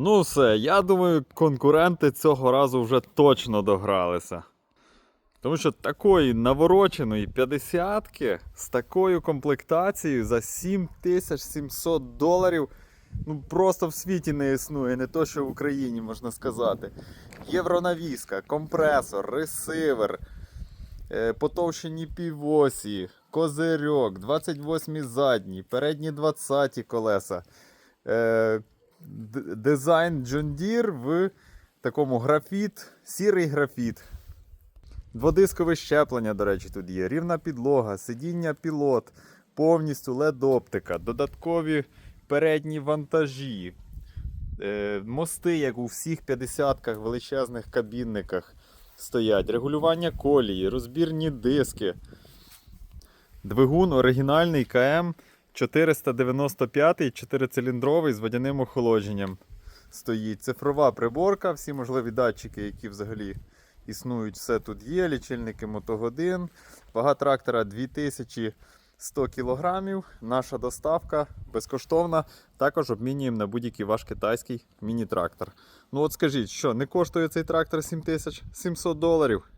Ну все, я думаю, конкуренти цього разу вже точно догралися. Тому що такої навороченої 50-ки з такою комплектацією за 7700 доларів ну просто в світі не існує, не то що в Україні можна сказати. Євронавіска, компресор, ресивер, е, потовщені півосі, козирьок, 28 задні, передні 20 колеса. Дизайн John Deere в такому графіт, сірий графіт. Дводискове щеплення, до речі, тут є. Рівна підлога, сидіння пілот, повністю LED-оптика, додаткові передні вантажі, е, мости, як у всіх 50-ках, величезних кабінниках стоять, регулювання колії, розбірні диски. Двигун оригінальний КМ 495 4-циліндровий з водяним охолодженням стоїть. Цифрова приборка, всі можливі датчики, які взагалі існують, все тут є. Лічильники мотогодин. Вага трактора 2100 кг. Наша доставка безкоштовна. Також обмінюємо на будь-який ваш китайський міні-трактор. Ну от скажіть, що не коштує цей трактор 7700 доларів?